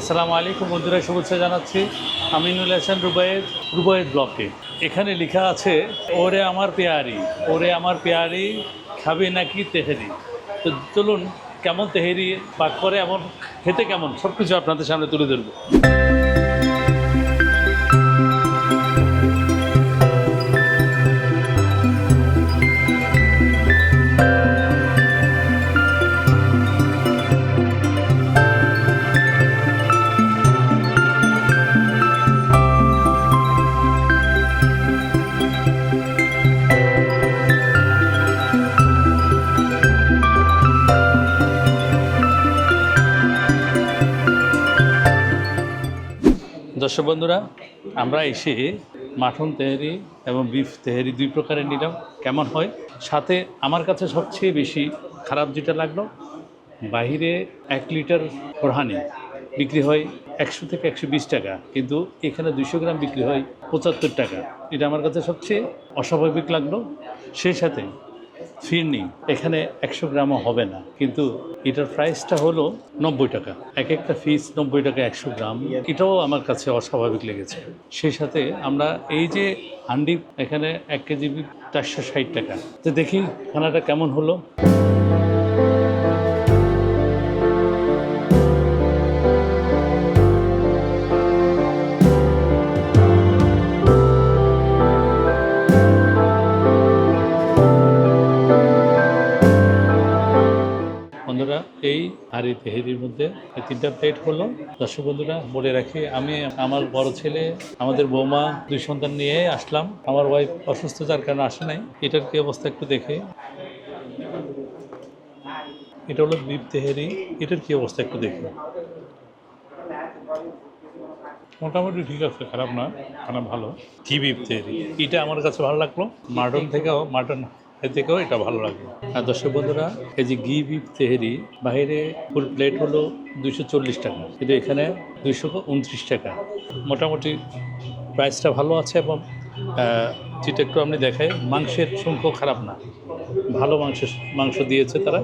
আসসালামু আলাইকুম বন্ধুরা, শুভেচ্ছা জানাচ্ছি। আমিনুল হাসান রুবায়েদ রুবায়েদ ব্লকে। এখানে লেখা আছে, ওরে আমার পেয়ারি, ওরে আমার পেয়ারি, খাবে নাকি তেহেরি? তো চলুন, কেমন তেহেরি, পাক করে এমন খেতে কেমন? সব কিছু আপনাদের সামনে তুলে ধরবো। দর্শক বন্ধুরা, আমরা এসে মাটন তেহারি এবং বিফ তেহারি দুই প্রকারের নিলাম। কেমন হয়? সাথে আমার কাছে সবচেয়ে বেশি খারাপ যেটা লাগল বাইরে এক লিটার প্রহানি বিক্রি হয় একশো থেকে একশো বিশ টাকা, কিন্তু এখানে দুইশো গ্রাম বিক্রি হয় পঁচাত্তর টাকা। এটা আমার কাছে সবচেয়ে অস্বাভাবিক লাগল। সেই সাথে ফিরনি, এখানে একশো গ্রামও হবে না। কিন্তু এটার প্রাইসটা হলো নব্বই টাকা। এক একটা ফিস নব্বই টাকা, একশো গ্রাম, এটাও আমার কাছে অস্বাভাবিক লেগেছে। সেই সাথে আমরা এই যে হান্ডি, এখানে এক কেজি চারশো ষাট টাকা। তো দেখি, খানাটা কেমন হলো? এই এই তেহেরির মধ্যে তিনটা প্লেট হলো। দর্শক বন্ধুরা বলে রাখি, আমি আমার বড় ছেলে, আমাদের বৌমা, দুই সন্তান নিয়ে আসলাম। আমার ওয়াইফ অসুস্থ, যার কারণে আসে নাই। এটার কি অবস্থা একটু দেখে। এটা হলো বিপ তেহেরি। এটার কি অবস্থা একটু দেখে। মোটামুটি ঠিক আছে, খারাপ না খানা ভালো। কি বিপ তেহেরি? এটা আমার কাছে ভালো লাগল। মাটন থেকেও এর থেকেও এটা ভালো লাগল আর দর্শক বন্ধুরা, এই যে ঘি বিপ তেহেরি, বাইরে ফুল প্লেট হলো দুইশো চল্লিশ টাকা, কিন্তু এখানে দুইশো উনত্রিশ টাকা। মোটামুটি প্রাইসটা ভালো আছে এবং যেটা একটু আপনি দেখাই, মাংসের সংখ্য খারাপ না। ভালো মাংস মাংস দিয়েছে তারা।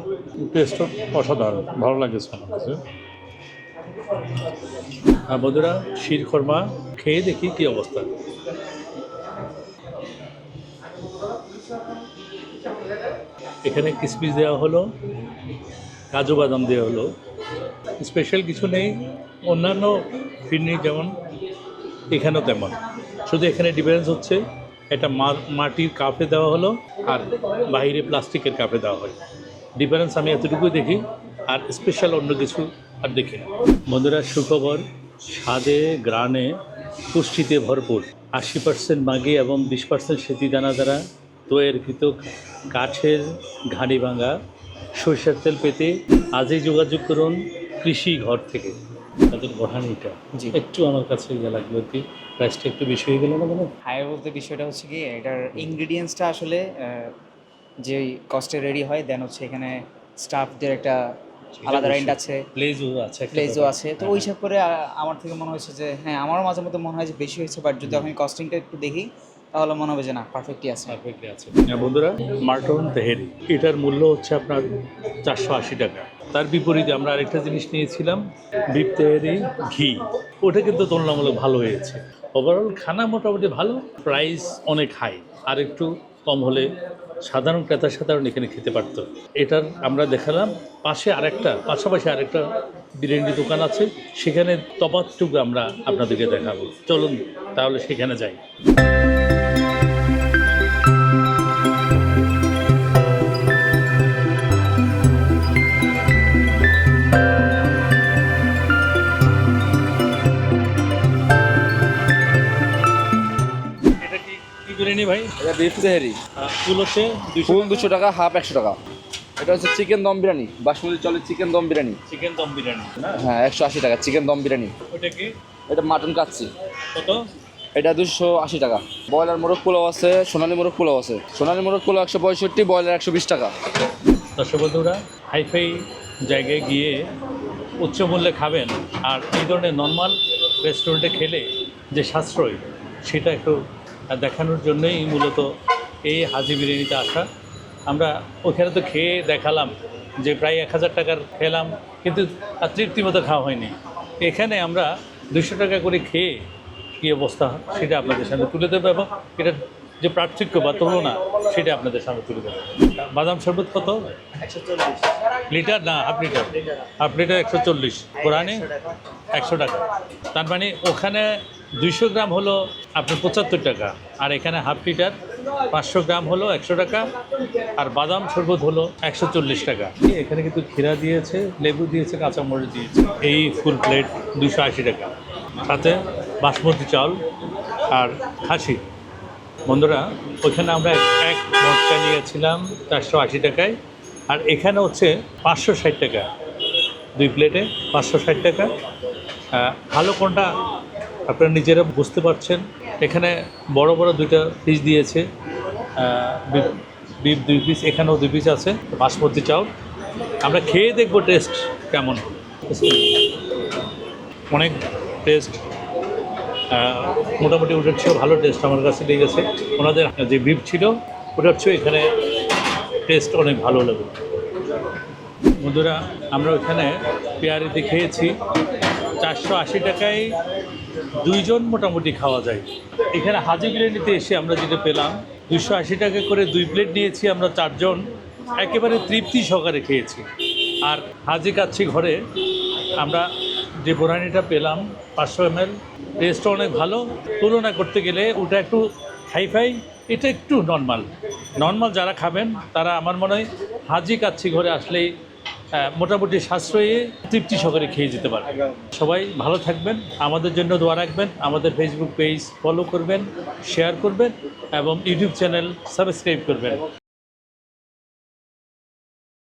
টেস্টও অসাধারণ, ভালো লাগেছে আর বন্ধুরা খর্মা খেয়ে দেখি কি অবস্থা। এখানে কিসমিস দেওয়া হলো, কাজু বাদাম দেওয়া হলো। স্পেশাল কিছু নেই, অন্যান্য ফিরনি যেমন, এখানেও তেমন। শুধু এখানে ডিফারেন্স হচ্ছে, এটা মাটির কাপে দেওয়া হলো আর বাইরে প্লাস্টিকের কাপে দেওয়া হয়। ডিফারেন্স আমি এতটুকুই দেখি, আর স্পেশাল অন্য কিছু আর দেখি না। বন্ধুরা, সুখবর, স্বাদে গ্রানে পুষ্টিতে ভরপুর। আশি পার্সেন্ট মাগি এবং বিশ পার্সেন্ট সেতি দানা দ্বারা তৈরিকৃত কাঠের ঘানি ভাঙা সরিষার তেল পেতে আজই যোগাযোগ করুন কৃষি ঘর থেকে। তাদের জি। একটু আমার কাছে ইয়ে লাগবে কি। প্রাইসটা একটু বেশি হয়ে গেল না মানে হাই বলতে বিষয়টা হচ্ছে কি এটার ইনগ্রিডিয়েন্টসটা আসলে যে কস্টে রেডি হয় দেন হচ্ছে এখানে স্টাফদের একটা আলাদা রেন্ট আছে। প্লেজও আছে প্লেজও আছে। তো ওই হিসাব করে আমার থেকে মনে হয়েছে যে হ্যাঁ আমারও মাঝে মধ্যে মনে হয় যে বেশি হয়েছে বাট যদি আমি কস্টিংটা একটু দেখি তাহলে মনে হবে যে না পারফেক্টই আছে। পারফেক্টলি আছে। হ্যাঁ, বন্ধুরা মার্টন তেহেরি এটার মূল্য হচ্ছে আপনার চারশো আশি টাকা। তার বিপরীতে আমরা আরেকটা জিনিস নিয়েছিলাম বিপ তেহেরি ঘি। ওটা কিন্তু তুলনামূলক ভালো হয়েছে। ওভারঅল খানা মোটামুটি ভালো প্রাইস অনেক হাই আর একটু কম হলে সাধারণ ক্রেতা সাধারণ এখানে খেতে পারতো। এটার আমরা দেখালাম পাশে আরেকটা পাশাপাশি আরেকটা বিরিয়ানি দোকান আছে। সেখানে তফাৎটুকু আমরা আপনাদেরকে দেখাবো। চলুন তাহলে সেখানে যাই। বিরিয়ানি ভাই? এটা বিফ তেহারি। ফুল হচ্ছে ফুল দুশো টাকা হাফ একশো টাকা। এটা হচ্ছে চিকেন দম বিরিয়ানি বাসমতি চলে চিকেন দম বিরিয়ানি। চিকেন দম বিরিয়ানি হ্যাঁ একশো আশি টাকা চিকেন দম বিরিয়ানি। ওটা কি? এটা মাটন কাচ্ছি কত? এটা দুশো আশি টাকা। ব্রয়লার মোরগ পোলাও আছে সোনালি মোরগ পোলাও আছে। সোনালি মোরগ পোলাও একশো পঁয়ষট্টি ব্রয়লার একশো বিশ টাকা। দর্শক বন্ধুরা হাইফাই জায়গায় গিয়ে উচ্চ মূল্যে খাবেন আর এই ধরনের নর্মাল রেস্টুরেন্টে খেলে যে সাশ্রয় সেটা একটু দেখানোর জন্যই মূলত এই হাজি বিরিয়ানিতে আসা। আমরা ওখানে তো খেয়ে দেখালাম যে প্রায় এক হাজার টাকার খেলাম, কিন্তু তৃপ্তি মতো খাওয়া হয়নি। এখানে আমরা দুশো টাকা করে খেয়ে কী অবস্থা, সেটা আপনাদের সামনে তুলে দেবো এবং এটার যে পার্থক্য বা তুলনা, সেটা আপনাদের সামনে তুলে দেবো বাদাম শরবত কত? লিটার না, হাফ লিটার। হাফ লিটার একশো চল্লিশ। কোরআনে একশো টাকা। তার মানে ওখানে দুইশো গ্রাম হলো আপনার পঁচাত্তর টাকা, আর এখানে হাফ লিটার পাঁচশো গ্রাম হলো একশো টাকা, আর বাদাম শরবত হলো একশো চল্লিশ টাকা। এখানে কিন্তু ক্ষীরা দিয়েছে, লেবু দিয়েছে, কাঁচামরিচ দিয়েছে। এই ফুল প্লেট দুশো আশি টাকা। সাথে বাসমতি চাল আর খাসি। বন্ধুরা, ওইখানে আমরা এক- মটকা নিয়েছিলাম চারশো আশি টাকায়, আর এখানে হচ্ছে পাঁচশো ষাট টাকা। দুই প্লেটে পাঁচশো ষাট টাকা। ভালো কোনটা আপনারা নিজেরা বুঝতে পারছেন। এখানে বড় বড় দুইটা পিস দিয়েছে। বিফ দুই পিস এখানেও দুই পিস আছে, বাসমতি চাউল। আমরা খেয়ে দেখব টেস্ট কেমন। অনেক টেস্ট মোটামুটি ওটার ভালো টেস্ট আমার কাছে লেগেছে। ওনাদের যে বিফ ছিল, ওটার এখানে টেস্ট অনেক ভালো লাগে। বন্ধুরা, আমরা ওখানে পেয়ারিতে খেয়েছি। চারশো আশি টাকায় দুইজন মোটামুটি খাওয়া যায়। এখানে হাজি বিরিয়ানিতে এসে আমরা যেটা পেলাম দুশো আশি টাকা করে দুই প্লেট নিয়েছি আমরা চারজন। একেবারে তৃপ্তি সহকারে খেয়েছি। আর হাজি কাচ্ছি ঘরে। আমরা যে বোরানিটা পেলাম, পাঁচশো এম এল টেস্টও অনেক ভালো। তুলনা করতে গেলে ওটা একটু হাইফাই, এটা একটু নর্মাল নর্মাল যারা খাবেন, তারা আমার মনে হয় হাজি কাচ্ছি ঘরে আসলেই মোটামুটি সাশ্রয়ে তৃপ্তি সহকারে খেয়ে যেতে পারে সবাই ভালো থাকবেন আমাদের জন্য দোয়া রাখবেন আমাদের ফেসবুক পেজ ফলো করবেন শেয়ার করবেন এবং ইউটিউব চ্যানেল সাবস্ক্রাইব করবেন।